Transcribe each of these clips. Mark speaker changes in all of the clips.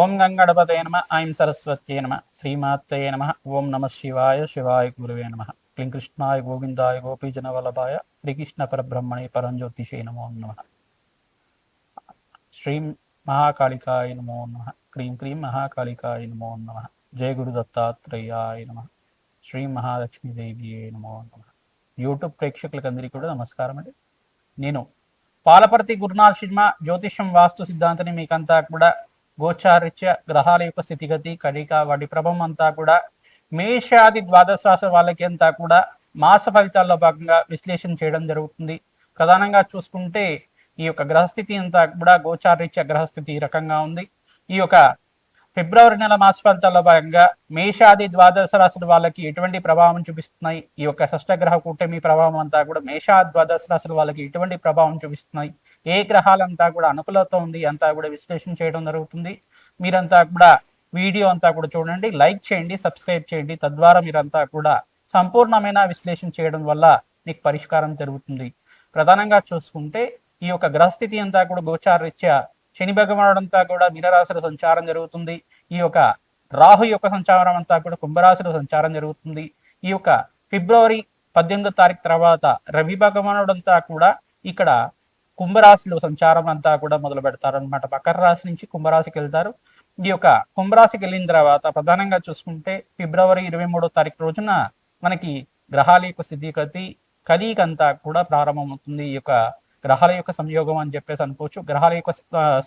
Speaker 1: ఓం గంగణపతే నమ ఐం సరస్వత్యే నమ శ్రీమాత్రే నమ ఓం నమ శివాయ శివాయ గురువే నమ. క్లీం కృష్ణాయ గోవిందాయ గోపీజన వల్లభాయ శ్రీకృష్ణ పరబ్రహ్మణే పరంజ్యోతిషే నమో నమ. శ్రీం మహాకాళికాయ నమో నమ. క్రీం క్రీం మహాకాళికాయ నమో నమ. జయ గురు దత్తాత్రేయాయ నమ. శ్రీ మహాలక్ష్మీదేవి నమో నమ. యూట్యూబ్ ప్రేక్షకులకు అందరికీ కూడా నమస్కారం అండి. నేను పాలపర్తి గురునాథ్ శర్మ జ్యోతిష్యం వాస్తు సిద్ధాంతాన్ని మీకంతా కూడా గోచారిత్య గ్రహాల యొక్క స్థితిగతి కడిక వాటి ప్రభావం అంతా కూడా మేషాది ద్వాదశ రాశి వాళ్ళకి అంతా కూడా మాస ఫలితాల్లో భాగంగా విశ్లేషణ చేయడం జరుగుతుంది. ప్రధానంగా చూసుకుంటే ఈ యొక్క గ్రహస్థితి అంతా కూడా గోచారిత్య గ్రహస్థితి ఈ రకంగా ఉంది. ఈ యొక్క ఫిబ్రవరి నెల మాస ఫలితాల్లో భాగంగా మేషాది ద్వాదశ రాశుల వాళ్ళకి ఎటువంటి ప్రభావం చూపిస్తున్నాయి? ఈ యొక్క షష్టగ్రహ కూటమి ప్రభావం అంతా కూడా మేషాది ద్వాదశ రాశుల వాళ్ళకి ఎటువంటి ప్రభావం చూపిస్తున్నాయి? ఏ గ్రహాలంతా కూడా అనుకూలత ఉంది అంతా కూడా విశ్లేషణ చేయడం జరుగుతుంది. మీరంతా కూడా వీడియో అంతా కూడా చూడండి లైక్ చేయండి సబ్స్క్రైబ్ చేయండి. తద్వారా మీరంతా కూడా సంపూర్ణమైన విశ్లేషణ చేయడం వల్ల మీకు పరిష్కారం జరుగుతుంది. ప్రధానంగా చూసుకుంటే ఈ యొక్క గ్రహస్థితి అంతా కూడా గోచారరీత్యా శని భగవానుడు అంతా కూడా మీనరాశుల సంచారం జరుగుతుంది. ఈ యొక్క రాహు యొక్క సంచారం అంతా కూడా కుంభరాశుల సంచారం జరుగుతుంది. ఈ యొక్క ఫిబ్రవరి పద్దెనిమిదో తారీఖు తర్వాత రవి భగవానుడు అంతా కూడా ఇక్కడ కుంభరాశిలో సంచారం అంతా కూడా మొదలు పెడతారు అనమాట మకర రాశి నుంచి కుంభరాశికి వెళ్తారు. ఈ యొక్క కుంభరాశికి వెళ్ళిన తర్వాత ప్రధానంగా చూసుకుంటే ఫిబ్రవరి ఇరవై మూడో తారీఖు రోజున మనకి గ్రహాల యొక్క స్థితిగతి కలియిక అంతా కూడా ప్రారంభమవుతుంది. ఈ యొక్క గ్రహాల యొక్క సంయోగం అని చెప్పేసి అనుకోవచ్చు. గ్రహాల యొక్క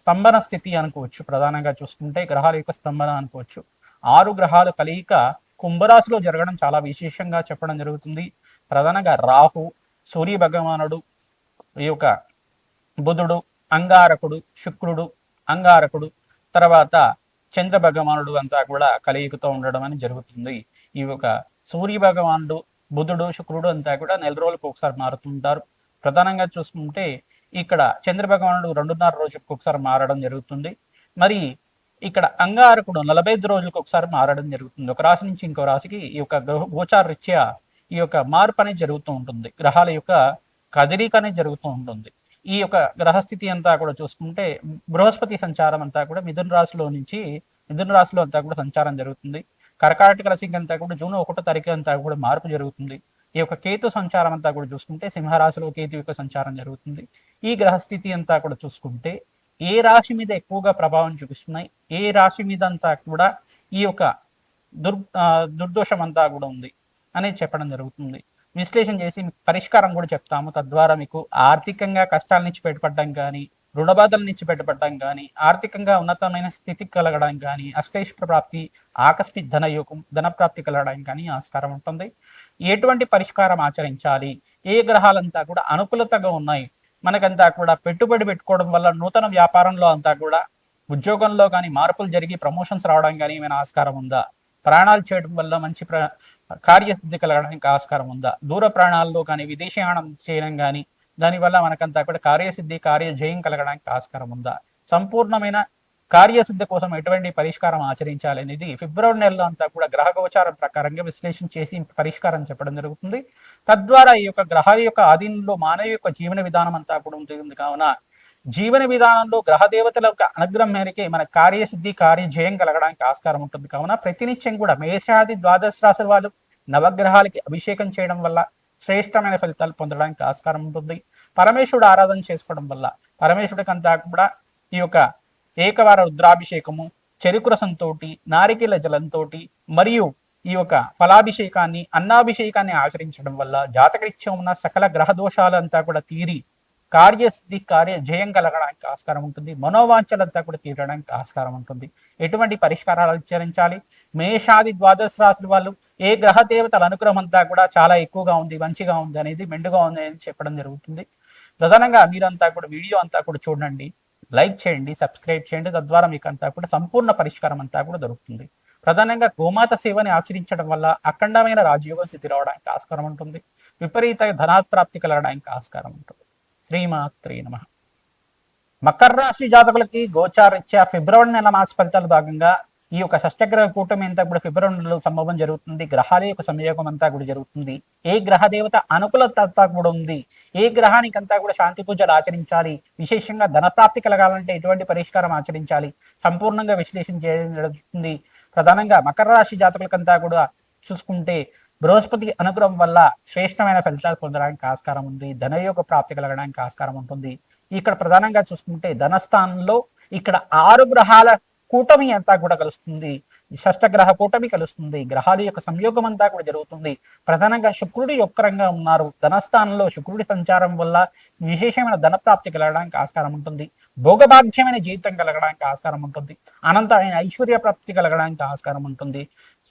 Speaker 1: స్తంభన స్థితి అనుకోవచ్చు. ప్రధానంగా చూసుకుంటే గ్రహాల యొక్క స్తంభన అనుకోవచ్చు. ఆరు గ్రహాల కలయిక కుంభరాశిలో జరగడం చాలా విశేషంగా చెప్పడం జరుగుతుంది. ప్రధానంగా రాహు సూర్య భగవానుడు ఈ యొక్క బుధుడు అంగారకుడు శుక్రుడు అంగారకుడు తర్వాత చంద్ర భగవానుడు అంతా కూడా కలయికతో ఉండడం అని జరుగుతుంది. ఈ యొక్క సూర్య భగవానుడు బుధుడు శుక్రుడు అంతా కూడా నెల రోజులకు ఒకసారి మారుతుంటారు. ప్రధానంగా చూసుకుంటే ఇక్కడ చంద్ర భగవానుడు రెండున్నర రోజులకు ఒకసారి మారడం జరుగుతుంది. మరి ఇక్కడ అంగారకుడు నలభై ఐదు రోజులకు ఒకసారి మారడం జరుగుతుంది. ఒక రాశి నుంచి ఇంకో రాశికి ఈ యొక్క గోచార రీత్యా ఈ యొక్క మార్పు అనేది జరుగుతూ ఉంటుంది. గ్రహాల యొక్క కదిరిక అనేది జరుగుతూ ఉంటుంది. ఈ యొక్క గ్రహస్థితి అంతా కూడా చూసుకుంటే బృహస్పతి సంచారం అంతా కూడా మిథున రాశిలో నుంచి మిథున రాశిలో అంతా కూడా సంచారం జరుగుతుంది. కర్కాటక రాశికి అంతా కూడా జూన్ ఒకటో తారీఖు అంతా కూడా మార్పు జరుగుతుంది. ఈ యొక్క కేతు సంచారం అంతా కూడా చూసుకుంటే సింహరాశిలో కేతు యొక్క సంచారం జరుగుతుంది. ఈ గ్రహస్థితి అంతా కూడా చూసుకుంటే ఏ రాశి మీద ఎక్కువగా ప్రభావం చూపిస్తున్నాయి ఏ రాశి మీద అంతా కూడా ఈ యొక్క దుర్ దుర్దోషం అంతా కూడా ఉంది అనేది చెప్పడం జరుగుతుంది. విశ్లేషణ చేసి పరిష్కారం కూడా చెప్తాము. తద్వారా మీకు ఆర్థికంగా కష్టాల నుంచి బయటపడడం కానీ రుణబాధల నుంచి బయటపడడం కానీ ఆర్థికంగా ఉన్నతమైన స్థితి కలగడం కానీ అష్టైశ్వర ప్రాప్తి ఆకస్మిక ధన యోగం కలగడం కానీ ఆస్కారం ఉంటుంది. ఎటువంటి పరిష్కారం ఆచరించాలి? ఏ గ్రహాలంతా కూడా అనుకూలతగా ఉన్నాయి? మనకంతా కూడా పెట్టుబడి పెట్టుకోవడం వల్ల నూతన వ్యాపారంలో అంతా కూడా ఉద్యోగంలో కానీ మార్పులు జరిగి ప్రమోషన్స్ రావడం కానీ ఏమైనా ఆస్కారం ఉందా? ప్రాణాలు చేయడం వల్ల మంచి కార్యసిద్ధి కలగడానికి ఆస్కారం ఉందా దూర ప్రాణాల్లో కానీ విదేశీయానం చేయడం కానీ దానివల్ల మనకంతా కూడా కార్యసిద్ధి కార్యజయం కలగడానికి ఆస్కారం ఉందా సంపూర్ణమైన కార్యసిద్ధి కోసం ఎటువంటి పరిష్కారం ఆచరించాలి అనేది ఫిబ్రవరి నెలలో అంతా కూడా గ్రహ గోచారం ప్రకారంగా విశ్లేషణ చేసి పరిష్కారం చెప్పడం జరుగుతుంది. తద్వారా ఈ యొక్క గ్రహాల యొక్క ఆధీనంలో మానవ యొక్క జీవన విధానం అంతా కూడా ఉంటుంది. కావున జీవన విధానంలో గ్రహ దేవతల యొక్క అనుగ్రహం మేరకే మన కార్యసిద్ధి కార్యజయం కలగడానికి ఆస్కారం ఉంటుంది. కావున ప్రతినిత్యం కూడా మేషాది ద్వాదశ రాశుల వాళ్ళు నవగ్రహాలకి అభిషేకం చేయడం వల్ల శ్రేష్టమైన ఫలితాలు పొందడానికి ఆస్కారం ఉంటుంది. పరమేశ్వరుడు ఆరాధన చేసుకోవడం వల్ల పరమేశ్వరుడికి అంతా కూడా ఈ యొక్క ఏకవార రుద్రాభిషేకము చెరుకు రసంతో నారికేల జలంతో మరియు ఈ యొక్క ఫలాభిషేకాన్ని అన్నాభిషేకాన్ని ఆచరించడం వల్ల జాతకరీత్యం ఉన్న సకల గ్రహ దోషాలంతా కూడా తీరి కార్యసిద్ధి కార్య జయం కలగడానికి ఆస్కారం ఉంటుంది. మనోవాంఛలంతా కూడా తీరడానికి ఆస్కారం ఉంటుంది. ఎటువంటి పరిష్కారాలు ఆచరించాలి మేషాది ద్వాదశ రాశుల వాళ్ళు ఏ గ్రహ దేవతల అనుగ్రహం అంతా కూడా చాలా ఎక్కువగా ఉంది మంచిగా ఉంది అనేది మెండుగా ఉంది అనేది చెప్పడం జరుగుతుంది. ప్రధానంగా మీరంతా కూడా వీడియో అంతా కూడా చూడండి. లైక్ చేయండి సబ్స్క్రైబ్ చేయండి. తద్వారా మీకు అంతా కూడా సంపూర్ణ పరిష్కారం అంతా కూడా దొరుకుతుంది. ప్రధానంగా గోమాత సేవని ఆచరించడం వల్ల అఖండమైన రాజయోగం స్థితి రావడానికి ఆస్కారం ఉంటుంది. విపరీత ధనాప్రాప్తి కలగడానికి ఆస్కారం ఉంటుంది. శ్రీమాత్రే నమ. మకర రాశి జాతకులకి గోచారిత్యా ఫిబ్రవరి నెల మాస ఫలితాల భాగంగా ఈ యొక్క షష్టగ్రహ కూటమి అంతా కూడా ఫిబ్రవరి నెలలో సంభవం జరుగుతుంది. గ్రహాల యొక్క సంయోగం అంతా కూడా జరుగుతుంది. ఏ గ్రహ దేవత అనుకూలత అంతా కూడా ఉంది. ఏ గ్రహానికి అంతా కూడా శాంతి పూజలు ఆచరించాలి. విశేషంగా ధనప్రాప్తి కలగాలంటే ఎటువంటి పరిష్కారం ఆచరించాలి. సంపూర్ణంగా విశ్లేషణ చేయడం జరుగుతుంది. ప్రధానంగా మకర రాశి జాతకులకంతా కూడా చూసుకుంటే బృహస్పతి అనుగ్రహం వల్ల శ్రేష్టమైన ఫలితాలు పొందడానికి ఆస్కారం ఉంది. ధనయోగ ప్రాప్తి కలగడానికి ఆస్కారం ఉంటుంది. ఇక్కడ ప్రధానంగా చూసుకుంటే ధనస్థానంలో ఇక్కడ ఆరు గ్రహాల కూటమి అంతా కూడా కలుస్తుంది. షష్టగ్రహ కూటమి కలుస్తుంది. గ్రహాల యొక్క సంయోగం అంతా కూడా జరుగుతుంది. ప్రధానంగా శుక్రుడు యొక్కరంగా ఉన్నారు. ధనస్థానంలో శుక్రుడి సంచారం వల్ల విశేషమైన ధన ప్రాప్తి కలగడానికి ఆస్కారం ఉంటుంది. భోగభాగ్యమైన జీవితం కలగడానికి ఆస్కారం ఉంటుంది. అనంతమైన ఐశ్వర్య ప్రాప్తి కలగడానికి ఆస్కారం ఉంటుంది.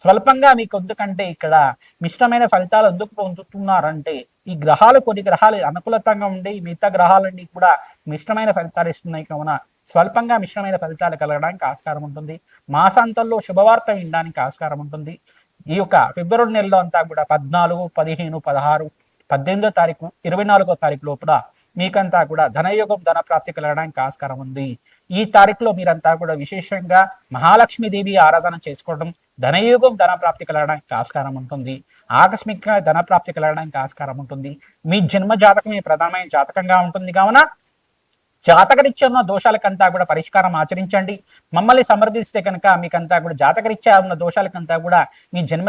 Speaker 1: స్వల్పంగా మీకు ఎందుకంటే ఇక్కడ మిశ్రమైన ఫలితాలు ఎందుకు పొందుతున్నారంటే ఈ గ్రహాలు కొన్ని గ్రహాలు అనుకూలతంగా ఉండి మిగతా గ్రహాలన్నీ కూడా మిశ్రమైన ఫలితాలు ఇస్తున్నాయి కావున స్వల్పంగా మిశ్రమైన ఫలితాలు కలగడానికి ఆస్కారం ఉంటుంది. మాసాంతంలో శుభవార్త వినడానికి ఆస్కారం ఉంటుంది. ఈ యొక్క ఫిబ్రవరి నెలలో అంతా కూడా పద్నాలుగు పదిహేను పదహారు పద్దెనిమిదో తారీఖు ఇరవై నాలుగో తారీఖు లోపల మీకంతా కూడా ధనయోగం ధన ప్రాప్తి కలగడానికి ఆస్కారం ఉంది. ఈ తారీఖులో మీరంతా కూడా విశేషంగా మహాలక్ష్మీదేవి ఆరాధన చేసుకోవడం ధనయోగం ధన ప్రాప్తి కలగడానికి ఆస్కారం ఉంటుంది. ఆకస్మికంగా ధన ప్రాప్తి కలగడానికి ఆస్కారం ఉంటుంది. మీ జన్మ జాతకమే ప్రధానమైన జాతకంగా ఉంటుంది. కావున జాతకరీత్యా ఉన్న దోషాలకంతా కూడా పరిష్కారం ఆచరించండి. మమ్మల్ని సమర్థిస్తే కనుక మీకంతా కూడా జాతకరీత్యా ఉన్న దోషాలకంతా కూడా మీ జన్మ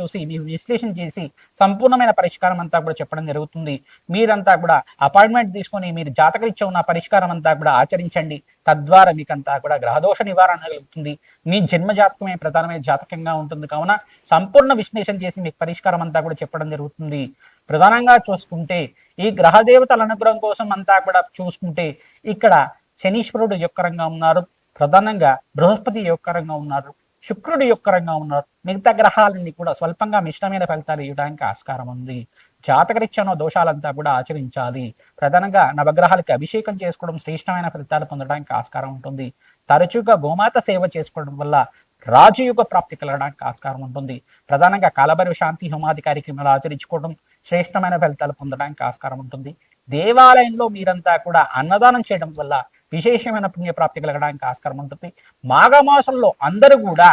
Speaker 1: చూసి మీ విశ్లేషణ చేసి సంపూర్ణమైన పరిష్కారం అంతా కూడా చెప్పడం జరుగుతుంది. మీరంతా కూడా అపాయింట్మెంట్ తీసుకొని మీరు జాతకరీత్యా ఉన్న పరిష్కారం అంతా కూడా ఆచరించండి. తద్వారా మీకంతా కూడా గ్రహదోష నివారణ కలుగుతుంది. మీ జన్మ జాతకమే ప్రధానమైన జాతకంగా ఉంటుంది. కావున సంపూర్ణ విశ్లేషణ చేసి మీకు పరిష్కారం అంతా కూడా చెప్పడం జరుగుతుంది. ప్రధానంగా చూసుకుంటే ఈ గ్రహ దేవతల అనుగ్రహం కోసం అంతా కూడా చూసుకుంటే ఇక్కడ శనీశ్వరుడు యొక్క రంగా ఉన్నారు. ప్రధానంగా బృహస్పతి యొక్క రంగా ఉన్నారు. శుక్రుడు యొక్కరంగా ఉన్నారు. మిగతా గ్రహాలన్నీ కూడా స్వల్పంగా మిశ్రమైన ఫలితాలు ఇవ్వడానికి ఆస్కారం ఉంది. జాతకరీత్యాన దోషాలంతా కూడా ఆచరించాలి. ప్రధానంగా నవగ్రహాలకి అభిషేకం చేసుకోవడం శ్రేష్టమైన ఫలితాలు పొందడానికి ఆస్కారం ఉంటుంది. తరచుగా గోమాత సేవ చేసుకోవడం వల్ల రాజయుగ ప్రాప్తి కలగడానికి ఆస్కారం ఉంటుంది. ప్రధానంగా కాలభైరవ శాంతి హోమాది కార్యక్రమాలు ఆచరించుకోవడం శ్రేష్టమైన ఫలితాలు పొందడానికి ఆస్కారం ఉంటుంది. దేవాలయంలో మీరంతా కూడా అన్నదానం చేయడం వల్ల విశేషమైన పుణ్యప్రాప్తి కలగడానికి ఆస్కారం ఉంటుంది. మాఘమాసంలో అందరూ కూడా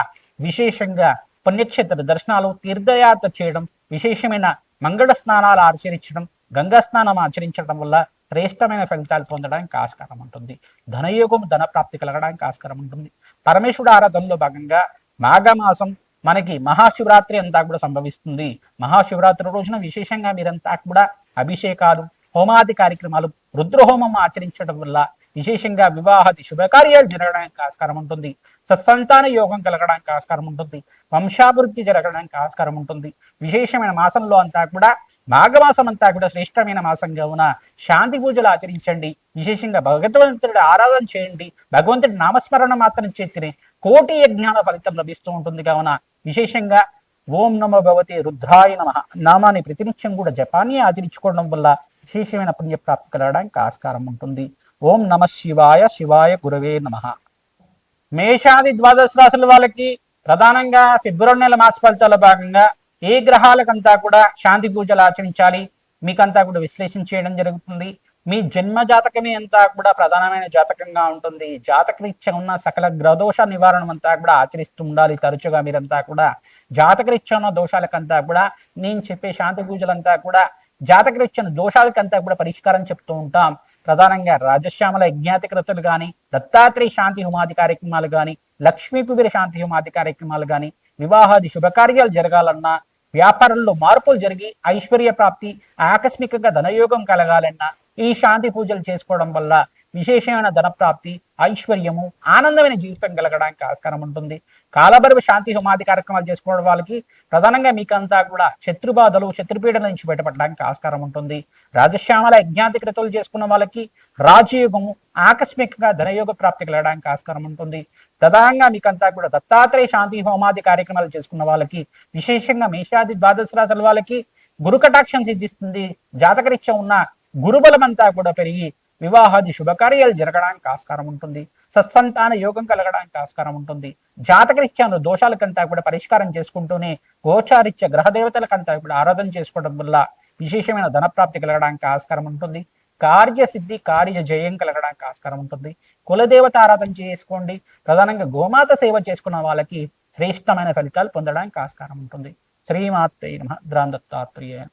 Speaker 1: విశేషంగా పుణ్యక్షేత్ర దర్శనాలు తీర్థయాత్ర చేయడం విశేషమైన మంగళ స్నానాలు ఆచరించడం గంగా స్నానం ఆచరించడం వల్ల శ్రేష్టమైన ఫలితాలు పొందడానికి ఆస్కారం ఉంటుంది. ధనయోగం ధన ప్రాప్తి కలగడానికి ఆస్కారం ఉంటుంది. పరమేశ్వరుడు ఆరాధనలో భాగంగా మాఘమాసం మనకి మహాశివరాత్రి అంతా కూడా సంభవిస్తుంది. మహాశివరాత్రి రోజున విశేషంగా మీరంతా కూడా అభిషేకాలు హోమాది కార్యక్రమాలు రుద్రహోమం ఆచరించడం వల్ల విశేషంగా వివాహాది శుభకార్యాలు జరగడానికి ఆస్కారం ఉంటుంది. సత్సంతాన యోగం కలగడానికి ఆస్కారం ఉంటుంది. వంశాభివృద్ధి జరగడానికి ఆస్కారం ఉంటుంది. విశేషమైన మాసంలో అంతా కూడా మాఘమాసం అంతా కూడా శ్రేష్టమైన మాసంగా ఉన్న శాంతి పూజలు ఆచరించండి. విశేషంగా భగవంతుడి ఆరాధన చేయండి. భగవంతుడి నామస్మరణ మాత్రం చేతిని కోటి యజ్ఞాల ఫలితం లభిస్తూ ఉంటుంది. కావున విశేషంగా ఓం నమ భవతి రుద్రాయ నమ. నామాన్ని ప్రతినిత్యం కూడా జపాన్ని ఆచరించుకోవడం వల్ల విశేషమైన పుణ్యప్రాప్తి కలగడానికి ఆస్కారం ఉంటుంది. ఓం నమ శివాయ శివాయ గురవే నమ. మేషాది ద్వాదశ రాశుల వాళ్ళకి ప్రధానంగా ఫిబ్రవరి నెల మాస ఫలితాల భాగంగా ఏ గ్రహాలకంతా కూడా శాంతి పూజలు ఆచరించాలి. మీకంతా కూడా విశ్లేషణ చేయడం జరుగుతుంది. మీ జన్మ జాతకమే అంతా కూడా ప్రధానమైన జాతకంగా ఉంటుంది. జాతకరీత్య ఉన్న సకల గ్రహదోష నివారణ అంతా కూడా ఆచరిస్తూ ఉండాలి తరచుగా మీరంతా కూడా. జాతకరీత్య ఉన్న దోషాలకంతా కూడా నేను చెప్పే శాంతి పూజలంతా కూడా జాతకరీత్యన దోషాలకంతా కూడా పరిష్కారం చెప్తూ ఉంటాం. ప్రధానంగా రాజశ్యామల యజ్ఞాతికృతలు కానీ దత్తాత్రేయ శాంతి హోమాది కార్యక్రమాలు కానీ లక్ష్మీ కుబేర శాంతి హోమాది కార్యక్రమాలు కానీ వివాహాది శుభకార్యాలు జరగాలన్నా వ్యాపారంలో మార్పులు జరిగి ఐశ్వర్య ప్రాప్తి ఆకస్మికంగా ధనయోగం కలగాలన్నా ఈ శాంతి పూజలు చేసుకోవడం వల్ల విశేషమైన ధనప్రాప్తి ఐశ్వర్యము ఆనందమైన జీవితం కలగడానికి ఆస్కారం ఉంటుంది. కాలభైరవ శాంతి హోమాది కార్యక్రమాలు చేసుకోవడం వాళ్ళకి ప్రధానంగా మీకంతా కూడా శత్రుబాధలు శత్రుపీడల నుంచి బయటపడడానికి ఆస్కారం ఉంటుంది. రాజశ్యామల యజ్ఞాధికృతులు చేసుకున్న వాళ్ళకి రాజయోగము ఆకస్మికంగా ధనయోగ ప్రాప్తి కలగడానికి ఆస్కారం ఉంటుంది. ప్రధానంగా మీకంతా కూడా దత్తాత్రేయ శాంతి హోమాది కార్యక్రమాలు చేసుకున్న వాళ్ళకి విశేషంగా మేషాది ద్వాదశ రాశుల వాళ్ళకి గురు కటాక్షం సిద్ధిస్తుంది. జాతకరీత్యం ఉన్న గురుబలం అంతా కూడా పెరిగి వివాహాది శుభకార్యాలు జరగడానికి ఆస్కారం ఉంటుంది. సత్సంతాన యోగం కలగడానికి ఆస్కారం ఉంటుంది. జాతకరీత్యాను దోషాలకంతా కూడా పరిష్కారం చేసుకుంటూనే గోచారిత్య గ్రహదేవతలకంతా కూడా ఆరాధన చేసుకోవడం వల్ల విశేషమైన ధనప్రాప్తి కలగడానికి ఆస్కారం ఉంటుంది. కార్యసిద్ధి కార్య జయం కలగడానికి ఆస్కారం ఉంటుంది. కులదేవత ఆరాధన చేసుకోండి. ప్రధానంగా గోమాత సేవ చేసుకున్న వాళ్ళకి శ్రేష్టమైన ఫలితాలు పొందడానికి ఆస్కారం ఉంటుంది. శ్రీమాత్తే నమ. దత్తాత్రేయ